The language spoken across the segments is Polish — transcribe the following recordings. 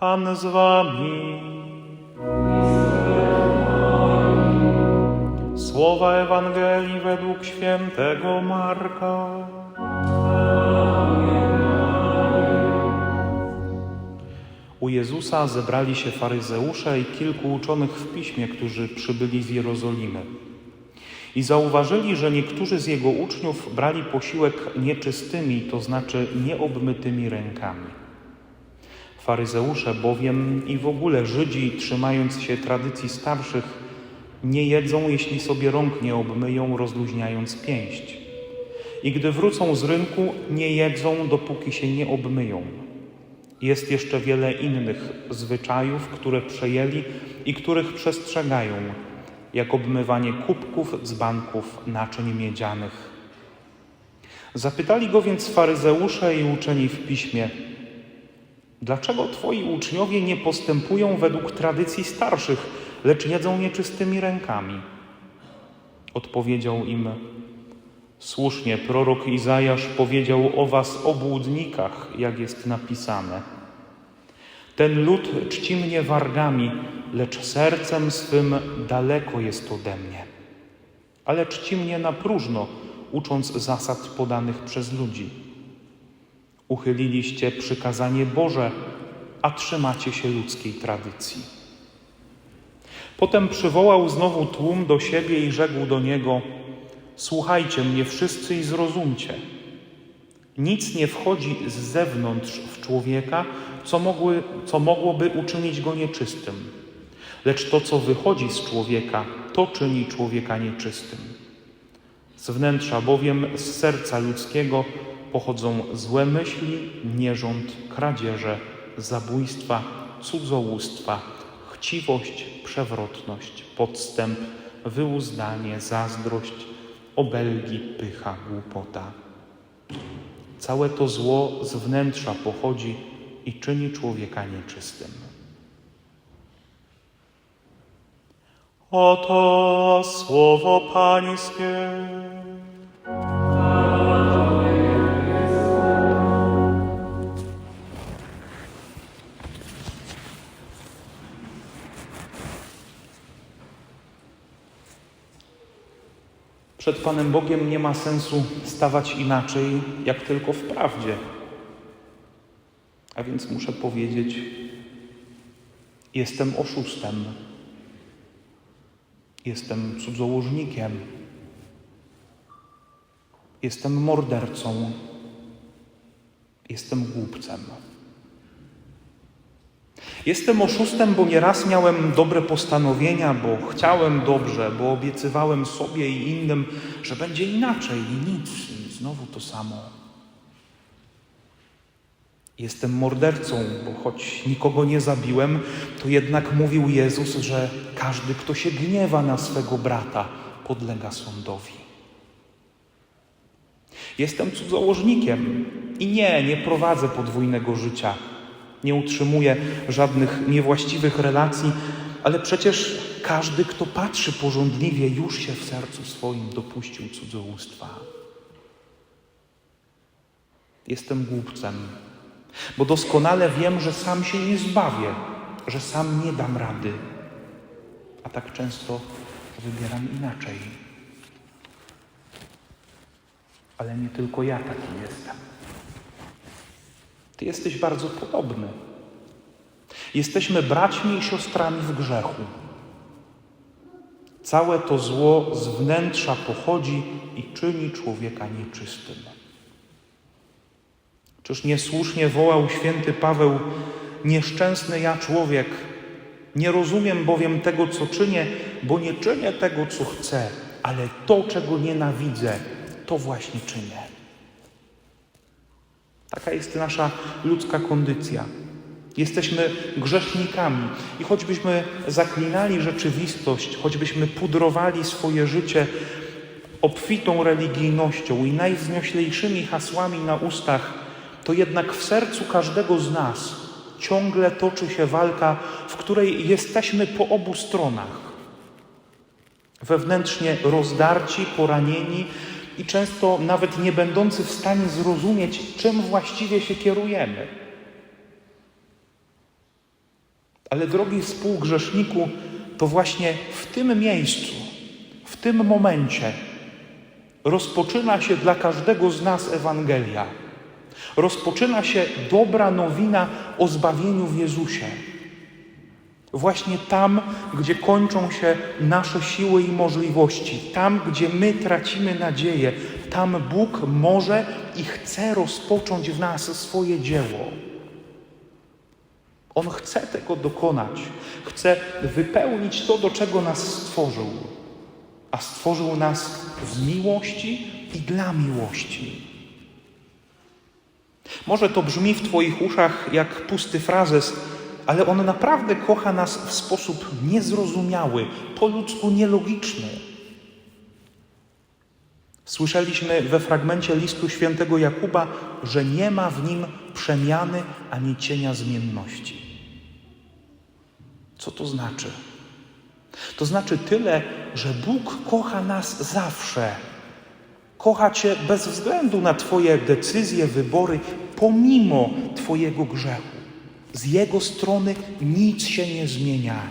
Pan z wami. Słowa Ewangelii według świętego Marka. U Jezusa zebrali się faryzeusze i kilku uczonych w piśmie, którzy przybyli z Jerozolimy. I zauważyli, że niektórzy z jego uczniów brali posiłek nieczystymi, to znaczy nieobmytymi rękami. Faryzeusze bowiem i w ogóle Żydzi, trzymając się tradycji starszych, nie jedzą, jeśli sobie rąk nie obmyją, rozluźniając pięść. I gdy wrócą z rynku, nie jedzą, dopóki się nie obmyją. Jest jeszcze wiele innych zwyczajów, które przejęli i których przestrzegają, jak obmywanie kubków, dzbanków, naczyń miedzianych. Zapytali go więc faryzeusze i uczeni w piśmie, dlaczego twoi uczniowie nie postępują według tradycji starszych, lecz jedzą nieczystymi rękami? Odpowiedział im, słusznie prorok Izajasz powiedział o was obłudnikach, jak jest napisane. Ten lud czci mnie wargami, lecz sercem swym daleko jest ode mnie. Ale czci mnie na próżno, ucząc zasad podanych przez ludzi. Uchyliliście przykazanie Boże, a trzymacie się ludzkiej tradycji. Potem przywołał znowu tłum do siebie i rzekł do niego: Słuchajcie mnie wszyscy i zrozumcie. Nic nie wchodzi z zewnątrz w człowieka, co, mogły, co mogłoby uczynić go nieczystym. Lecz to, co wychodzi z człowieka, to czyni człowieka nieczystym. Z wnętrza bowiem, z serca ludzkiego pochodzą złe myśli, nierząd, kradzieże, zabójstwa, cudzołóstwa, chciwość, przewrotność, podstęp, wyuzdanie, zazdrość, obelgi, pycha, głupota. Całe to zło z wnętrza pochodzi i czyni człowieka nieczystym. Oto słowo Pańskie. Przed Panem Bogiem nie ma sensu stawać inaczej, jak tylko w prawdzie. A więc muszę powiedzieć, jestem oszustem, jestem cudzołożnikiem, jestem mordercą, jestem głupcem. Jestem oszustem, bo nieraz miałem dobre postanowienia, bo chciałem dobrze, bo obiecywałem sobie i innym, że będzie inaczej i nic, i znowu to samo. Jestem mordercą, bo choć nikogo nie zabiłem, to jednak mówił Jezus, że każdy, kto się gniewa na swego brata, podlega sądowi. Jestem cudzołożnikiem i nie, nie prowadzę podwójnego życia. Nie utrzymuję żadnych niewłaściwych relacji, ale przecież każdy, kto patrzy porządliwie, już się w sercu swoim dopuścił cudzołóstwa. Jestem głupcem, bo doskonale wiem, że sam się nie zbawię, że sam nie dam rady, a tak często wybieram inaczej. Ale nie tylko ja taki jestem. Ty jesteś bardzo podobny. Jesteśmy braćmi i siostrami w grzechu. Całe to zło z wnętrza pochodzi i czyni człowieka nieczystym. Czyż niesłusznie wołał święty Paweł: Nieszczęsny ja człowiek, nie rozumiem bowiem tego, co czynię, bo nie czynię tego, co chcę, ale to, czego nienawidzę, to właśnie czynię. Taka jest nasza ludzka kondycja. Jesteśmy grzesznikami i choćbyśmy zaklinali rzeczywistość, choćbyśmy pudrowali swoje życie obfitą religijnością i najwznioślejszymi hasłami na ustach, to jednak w sercu każdego z nas ciągle toczy się walka, w której jesteśmy po obu stronach. Wewnętrznie rozdarci, poranieni, i często nawet nie będący w stanie zrozumieć, czym właściwie się kierujemy. Ale drogi współgrzeszniku, to właśnie w tym miejscu, w tym momencie rozpoczyna się dla każdego z nas Ewangelia. Rozpoczyna się dobra nowina o zbawieniu w Jezusie. Właśnie tam, gdzie kończą się nasze siły i możliwości, tam, gdzie my tracimy nadzieję, tam Bóg może i chce rozpocząć w nas swoje dzieło. On chce tego dokonać, chce wypełnić to, do czego nas stworzył, a stworzył nas z miłości i dla miłości. Może to brzmi w Twoich uszach jak pusty frazes, ale On naprawdę kocha nas w sposób niezrozumiały, po ludzku nielogiczny. Słyszeliśmy we fragmencie listu świętego Jakuba, że nie ma w nim przemiany ani cienia zmienności. Co to znaczy? To znaczy tyle, że Bóg kocha nas zawsze. Kocha Cię bez względu na Twoje decyzje, wybory, pomimo Twojego grzechu. Z Jego strony nic się nie zmienia.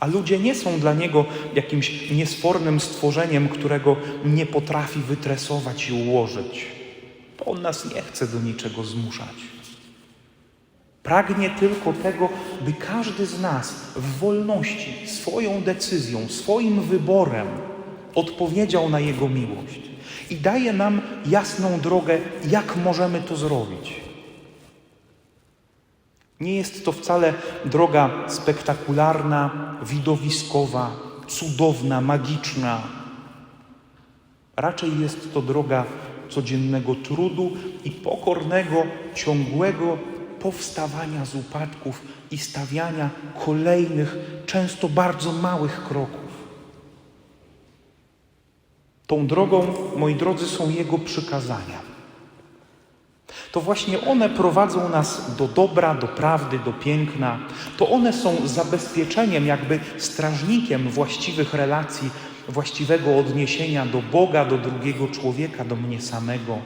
A ludzie nie są dla Niego jakimś niesfornym stworzeniem, którego nie potrafi wytresować i ułożyć. Bo On nas nie chce do niczego zmuszać. Pragnie tylko tego, by każdy z nas w wolności, swoją decyzją, swoim wyborem odpowiedział na Jego miłość i daje nam jasną drogę, jak możemy to zrobić. Nie jest to wcale droga spektakularna, widowiskowa, cudowna, magiczna. Raczej jest to droga codziennego trudu i pokornego, ciągłego powstawania z upadków i stawiania kolejnych, często bardzo małych kroków. Tą drogą, moi drodzy, są Jego przykazania. To właśnie one prowadzą nas do dobra, do prawdy, do piękna. To one są zabezpieczeniem, jakby strażnikiem właściwych relacji, właściwego odniesienia do Boga, do drugiego człowieka, do mnie samego.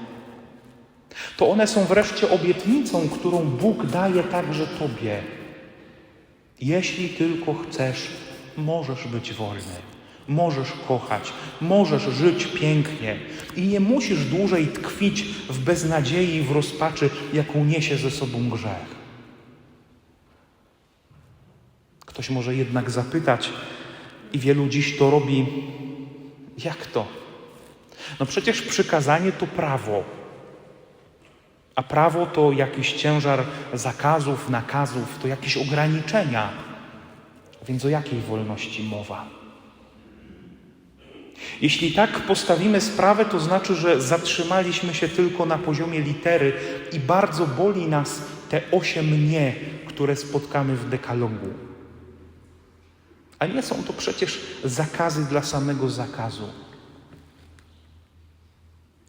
To one są wreszcie obietnicą, którą Bóg daje także Tobie. Jeśli tylko chcesz, możesz być wolny, możesz kochać, możesz żyć pięknie i nie musisz dłużej tkwić w beznadziei i w rozpaczy, jaką niesie ze sobą grzech. Ktoś może jednak zapytać, i wielu dziś to robi, jak to? No przecież przykazanie to prawo. A prawo to jakiś ciężar zakazów, nakazów, to jakieś ograniczenia. Więc o jakiej wolności mowa? Jeśli tak postawimy sprawę, to znaczy, że zatrzymaliśmy się tylko na poziomie litery i bardzo boli nas te osiem nie, które spotkamy w dekalogu. A nie są to przecież zakazy dla samego zakazu.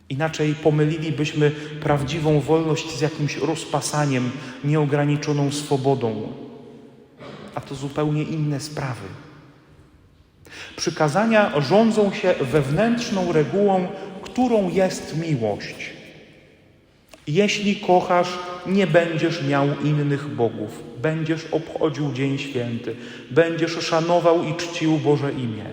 Inaczej pomylilibyśmy prawdziwą wolność z jakimś rozpasaniem, nieograniczoną swobodą. A to zupełnie inne sprawy. Przykazania rządzą się wewnętrzną regułą, którą jest miłość. Jeśli kochasz, nie będziesz miał innych bogów, będziesz obchodził Dzień Święty, będziesz szanował i czcił Boże imię.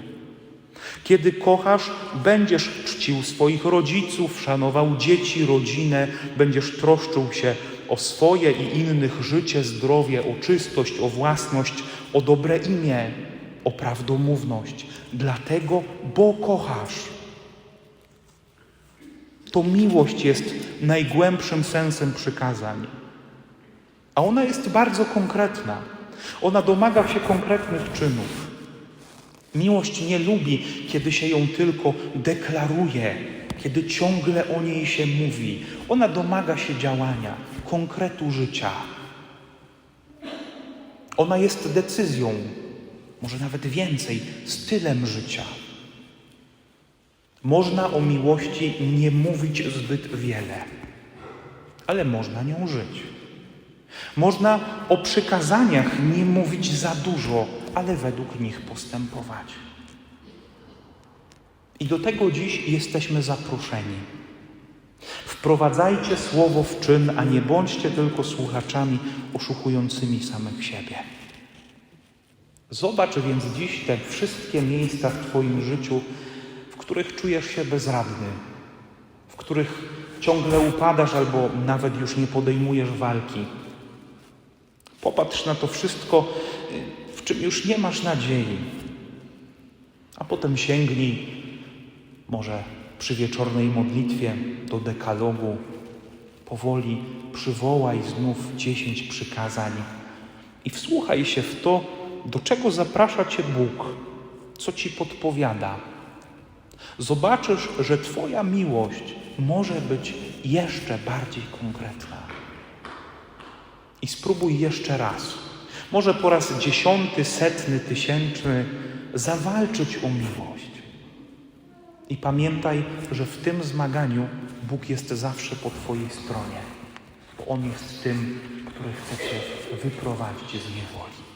Kiedy kochasz, będziesz czcił swoich rodziców, szanował dzieci, rodzinę, będziesz troszczył się o swoje i innych życie, zdrowie, o czystość, o własność, o dobre imię, o prawdomówność. Dlatego, bo kochasz. To miłość jest najgłębszym sensem przykazań. A ona jest bardzo konkretna. Ona domaga się konkretnych czynów. Miłość nie lubi, kiedy się ją tylko deklaruje, kiedy ciągle o niej się mówi. Ona domaga się działania, konkretu życia. Ona jest decyzją, może nawet więcej, stylem życia. Można o miłości nie mówić zbyt wiele, ale można nią żyć. Można o przykazaniach nie mówić za dużo, ale według nich postępować. I do tego dziś jesteśmy zaproszeni. Wprowadzajcie słowo w czyn, a nie bądźcie tylko słuchaczami oszukującymi samych siebie. Zobacz więc dziś te wszystkie miejsca w Twoim życiu, w których czujesz się bezradny, w których ciągle upadasz albo nawet już nie podejmujesz walki. Popatrz na to wszystko, w czym już nie masz nadziei, a potem sięgnij może przy wieczornej modlitwie do dekalogu, powoli przywołaj znów dziesięć przykazań i wsłuchaj się w to, do czego zaprasza Cię Bóg, co Ci podpowiada. Zobaczysz, że Twoja miłość może być jeszcze bardziej konkretna. I spróbuj jeszcze raz, może po raz dziesiąty, setny, tysięczny, zawalczyć o miłość. I pamiętaj, że w tym zmaganiu Bóg jest zawsze po Twojej stronie, bo On jest tym, który chce Cię wyprowadzić z niewoli.